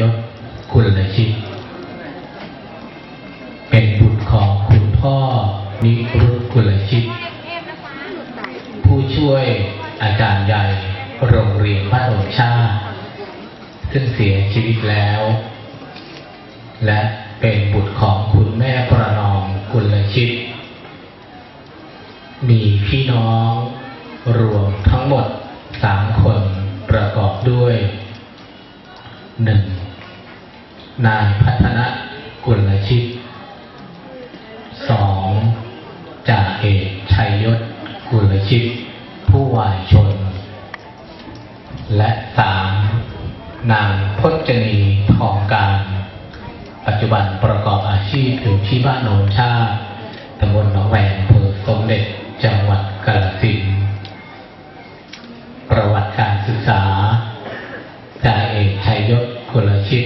ยศกุลชิต เป็นบุตรของคุณพ่อนิรุตกุลชิต ผู้ช่วยอาจารย์ใหญ่โรงเรียนบ้านโอชาซึ่งเสียชีวิตแล้ว และเป็นบุตรของคุณแม่ประนอมกุลชิต มีพี่น้องรวมทั้งหมด นายพัฒนะกุลชิตสองจ่าเอกชัยยศกุลชิต ผู้วายชน และสามนางพจนีทองการ ปัจจุบันประกอบอาชีพอยู่ที่บ้านโนนชาตำบลหนองแวงอำเภอสมเด็จจังหวัดกาฬสินธุ์ประวัติการศึกษาจ่าเอกชัยยศกุลชิต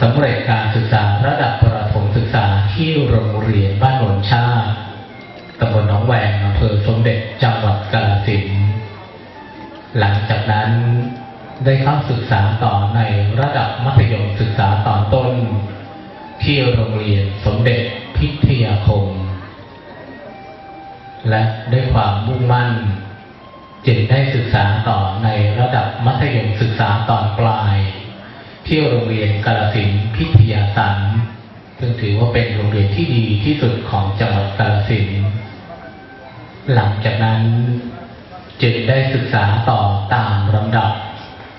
สำเร็จการศึกษาระดับประถมศึกษาที่โรงเรียนบ้านโนนชาติตำบลหนองแวงอำเภอสมเด็จจังหวัดกาฬสินธุ์หลังจากนั้นได้เข้าศึกษาต่อในระดับมัธยมศึกษาตอนต้น ที่โรงเรียนสมเด็จพิทยาคม และด้วยความมุ่งมั่น จึงได้ศึกษาต่อในระดับมัธยมศึกษาตอนปลาย ที่โรงเรียนกาลสินพิทยาสันซึ่งถือว่าเป็นโรงเรียนที่ดีที่สุดของจังหวัดกาลสินหลังจากนั้นจึงได้ศึกษาต่อตามลำดับ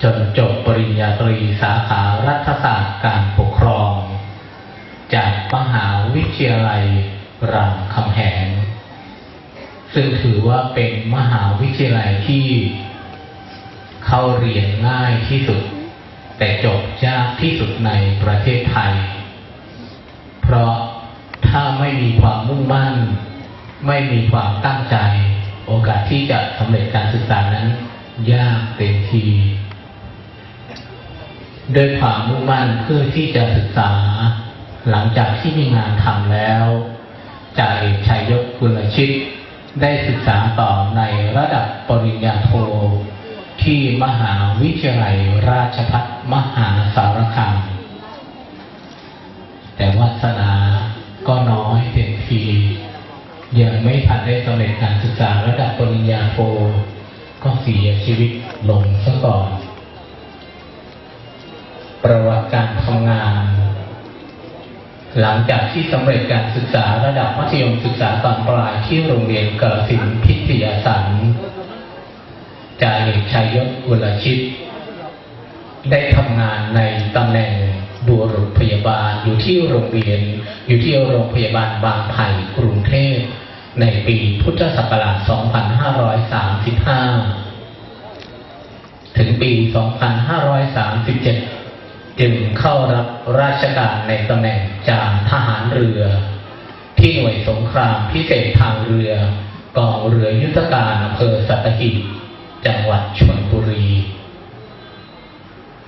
จนจบปริญญาตรีสาขารัฐศาสตร์การปกครอง จากมหาวิทยาลัยรามคำแหง ซึ่งถือว่าเป็นมหาวิทยาลัยที่เข้าเรียนง่ายที่สุด แต่จบยากที่สุดในประเทศไทย เพราะถ้าไม่มีความมุ่งมั่น ไม่มีความตั้งใจ โอกาสที่จะสำเร็จการศึกษานั้น ยากเต็มทีด้วยความมุ่งมั่นเพื่อที่จะศึกษา หลังจากที่มีงานทำแล้วจ่าเอกชัยยศกุลชิต ได้ศึกษาต่อในระดับปริญญาโท ที่มหาวิทยาลัยราชภัฏ มหาสารคามแต่วาสนาก็น้อยเต็มที ยังไม่ทันได้สำเร็จการศึกษาระดับปริญญาโทก็เสียชีวิตลงซะก่อน ประวัติการทำงาน หลังจากที่สำเร็จการศึกษาระดับมัธยมศึกษาตอนปลายที่โรงเรียนกาฬสินธุ์พิทยาสันจ่าเอกชัยยศกุลชิต ได้ทำงานในตำแหน่งบุรุษพยาบาล อยู่ที่โรงเรียน อยู่ที่โรงพยาบาลบางไผ่กรุงเทพในปีพุทธศักราช 2535 ถึงปี 2537 จึงเข้ารับราชการในตำแหน่งจาทหารเรือ ที่หน่วยสงครามพิเศษทางเรือกองเรือยุทธการอำเภอสัตหีบจังหวัดชลบุรี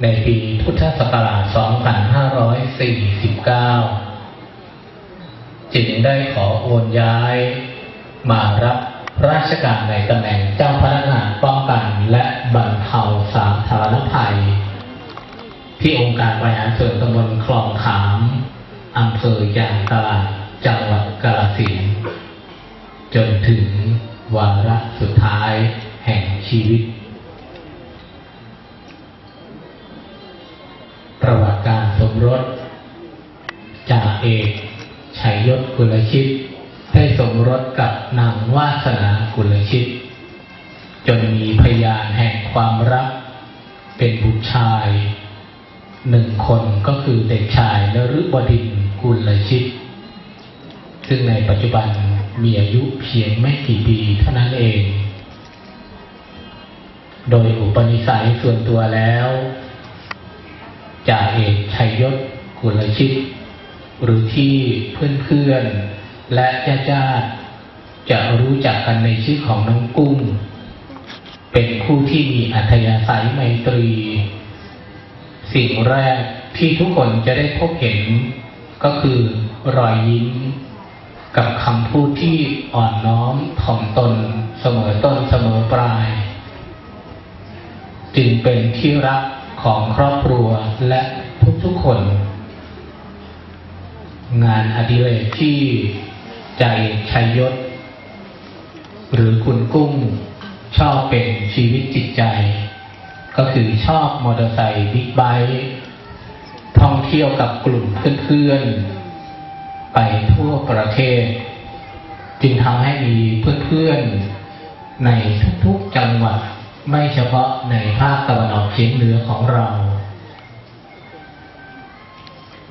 ในปีพุทธศักราช 2549 จึงได้ขอโอนย้ายมารับราชการในตำแหน่งเจ้าพนักงานป้องกันและบรรเทาสาธารณภัย ที่องค์การบริหารส่วนตำบลคลองขามอำเภอยางตลาดจังหวัดกาฬสินธุ์จนถึงวาระสุดท้ายแห่งชีวิต ศกุลชิต ได้สมรสกับนางวาสนากุลชิต จนมีพยานแห่งความรัก เป็นบุตรชายหนึ่งคนก็คือเด็กชายนฤบดินกุลชิต ซึ่งในปัจจุบันมีอายุเพียงไม่กี่ปีเท่านั้นเอง โดยอุปนิสัยส่วนตัวแล้วจ่าเอกชัยยศกุลชิต หรือที่เพื่อนๆ และญาติญจะรู้จักกันในชื่อของน้องกุ้ง เป็นผู้ที่มีอัธยาศัยไมตรี สิ่งแรกที่ทุกคนจะได้พบเห็น ก็คือรอยยิ้ม กับคำพูดที่อ่อนน้อมถ่อมตนเสมอต้นเสมอปลาย จึงเป็นที่รักของครอบครัวและทุกๆคน งานอดิเรกที่ใจชัยยศ หรือคุณกุ้งชอบเป็นชีวิตจิตใจ ก็คือชอบมอเตอร์ไซค์บิ๊กไบค์ท่องเที่ยวกับกลุ่มเพื่อนๆ ไปทั่วประเทศ จึงทำให้มีเพื่อนๆ ในทุกๆจังหวัดไม่เฉพาะในภาคตะวันออกเฉียงเหนือของเรา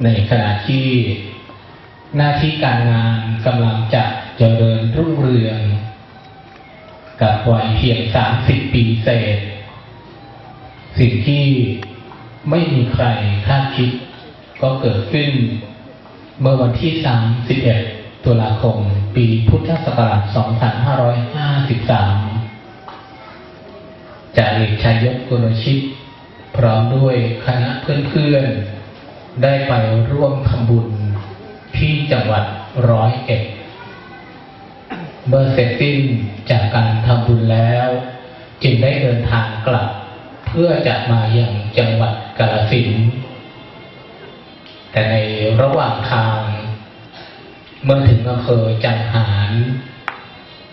ในขณะที่ หน้าที่การงานกำลังจะเจริญรุ่งเรือง กับวัยเพียงสามสิบปีเศษ สิ่งที่ไม่มีใครคาดคิด ก็เกิดขึ้น เมื่อวันที่31ตุลาคม ปีพุทธศักราช 2553จากเอกชัยยศกุลชิต พร้อมด้วยคณะเพื่อนๆ ได้ไปร่วมทำบุญ ที่จังหวัดร้อยเอ็ด เมื่อเสร็จสิ้นจากการทำบุญแล้ว จึงได้เดินทางกลับ เพื่อจะมาอย่างจังหวัดกาฬสินแต่ในระหว่างทาง เมื่อถึงอำเภอจังหาร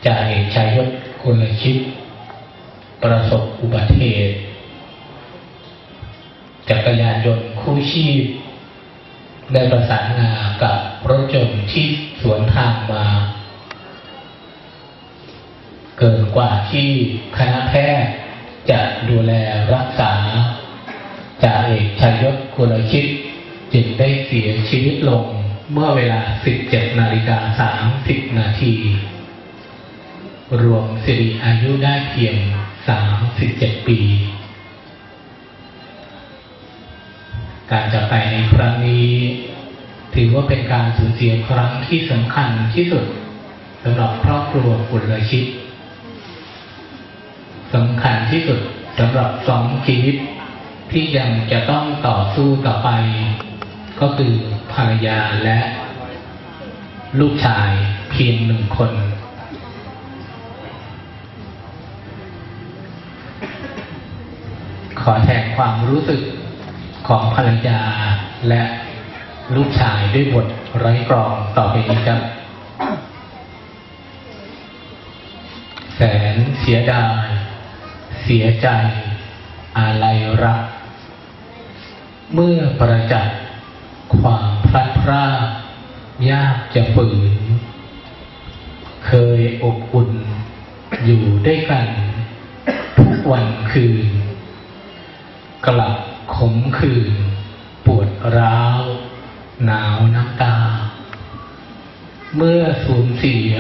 จ่าเอกชัยยศกุลชิตประสบอุบัติเหตุจักรยานยนต์คู่ชีพ ได้ประสานงานกับรถยนต์ที่สวนทางมา เกินกว่าที่คณะแพทย์จะดูแลรักษาจ่าเอกชัยยศกุลชิตจึงได้เสียชีวิตลงเมื่อเวลา 17 นาฬิกา 30 นาที รวมสิริอายุได้เพียง 37 ปี การจากไปในครั้งนี้ ถือว่าเป็นการสูญเสียครั้งที่สำคัญที่สุดสำหรับครอบครัวกุลชิตสำคัญที่สุดสำหรับสองชีวิตที่ยังจะต้องต่อสู้ต่อไป ก็คือภรรยาและ ลูกชายเพียงหนึ่งคน ขอแทนความรู้สึก ของภรรยาและลูกชายด้วยบทไร้กรองต่อไปนี้ครับ แสนเสียดายเสียใจ อาลัยรัก เมื่อประจักษ์ความพลัดพรากยากจะฝืน เคยอบอุ่นอยู่ด้วยกัน ทุกวันคืน กลับ ขมขื่นปวดร้าว หนาวน้ำตา เมื่อสูญเสีย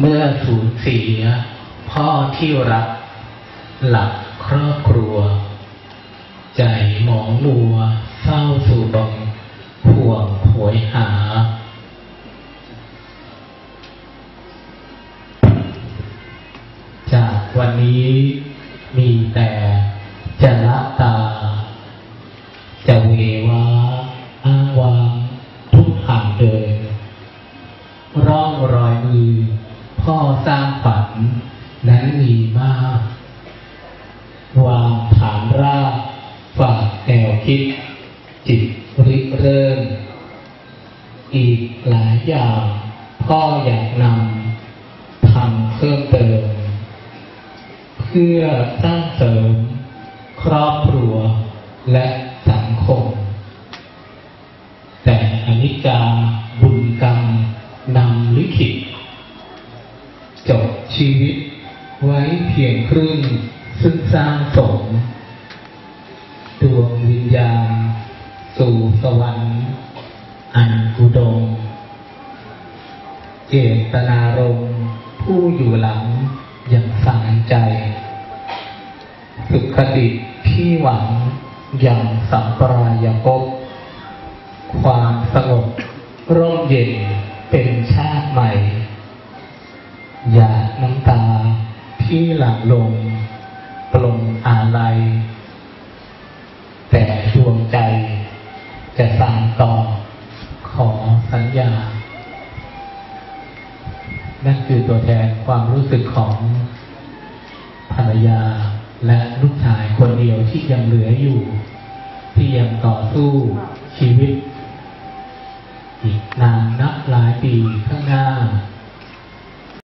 เมื่อสูญเสีย พ่อที่รัก หลักครอบครัว ใจหมองมัว เศร้าสู่บงห่วงโหยหา นี้มีแต่จะละตา จะเววาอ้างวางทุกห่างเดินร่องรอยมือพ่อสร้างฝันนั้นมีมาก วางฐานรากฝากแนวคิด จิตริเริ่ม อีกหลายอย่างพ่ออยากนำ พื่อสร้างเสริม ครอบครัวและสังคม แต่อนิจจาบุญกรรมนำลิขิตจบชีวิตไว้เพียงครึ่งซึ่งสร้างสมดวงวิญญาณ สู่สวรรค์อันอุดมเจตนารมผู้อยู่หลังอยังฝังใจ สุขติที่หวังอย่างสัมปรายภพความสงบร่มเย็นเป็นชาติใหม่ หยาดน้ำตาที่หลั่งลงปลงอาลัย แต่ดวงใจจะสานต่อขอสัญญา นั่นคือตัวแทนความรู้สึกของภรรยา และลูกชายคนเดียวที่ยังเหลืออยู่ ที่ยังต่อสู้ชีวิต อีกนานนับหลายปีข้างหน้า